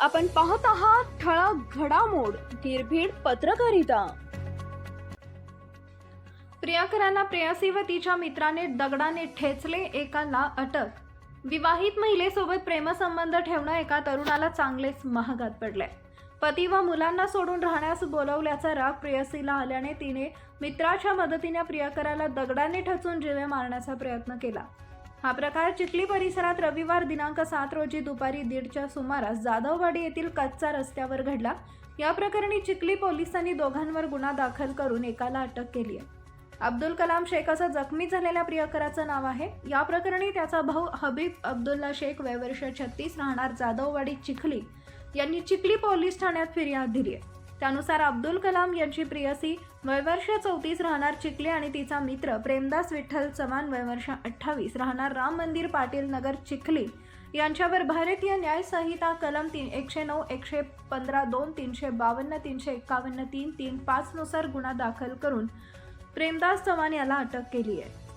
आपण पाहत आहात ठळक घडामोड निर्भीड पत्रकारिता. प्रियकरांना प्रेयसी व तिच्या मित्राने दगडाने ठेचले एकाला अटक. विवाहित महिलेसोबत प्रेमसंबंध ठेवणं एका तरुणाला चांगलेच महागात पडले पती व मुलांना सोडून राहण्यास बोलवल्याचा राग प्रेयसीला आल्याने तिने मित्राच्या मदतीने प्रियकराला दगडाने ठचून जिवे मारण्याचा प्रयत्न केला. हा प्रकार चिखली परिसरात रविवार दिनांक सात रोजी दुपारी दीडच्या सुमारास जाधववाडी येथील कच्चा रस्त्यावर घडला. या प्रकरणी चिखली पोलिसांनी दोघांवर गुन्हा दाखल करून एकाला अटक केली आहे. अब्दुल कलाम शेख असं जखमी झालेल्या प्रियकराचं नाव आहे. या प्रकरणी त्याचा भाऊ हबीब अब्दुल्ला शेख वयवर्ष छत्तीस राहणार जाधववाडी चिखली यांनी चिखली पोलीस ठाण्यात फिर्याद दिली आहे. त्यानुसार अब्दुल कलाम यांची प्रियसी वयवर्ष चौतीस राहणार चिखली आणि तिचा मित्र प्रेमदास विठ्ठल चव्हाण वयवर्ष अठ्ठावीस राहणार राम मंदिर पाटील नगर चिखली. यांच्यावर भारतीय न्याय संहिता कलम तीन एकशे नऊ एकशे पंधरा दोन तीनशे बावन्न तीनशे एकावन्न तीन तीन पाचनुसार गुन्हा दाखल करून प्रेमदास चव्हाण याला अटक केली आहे.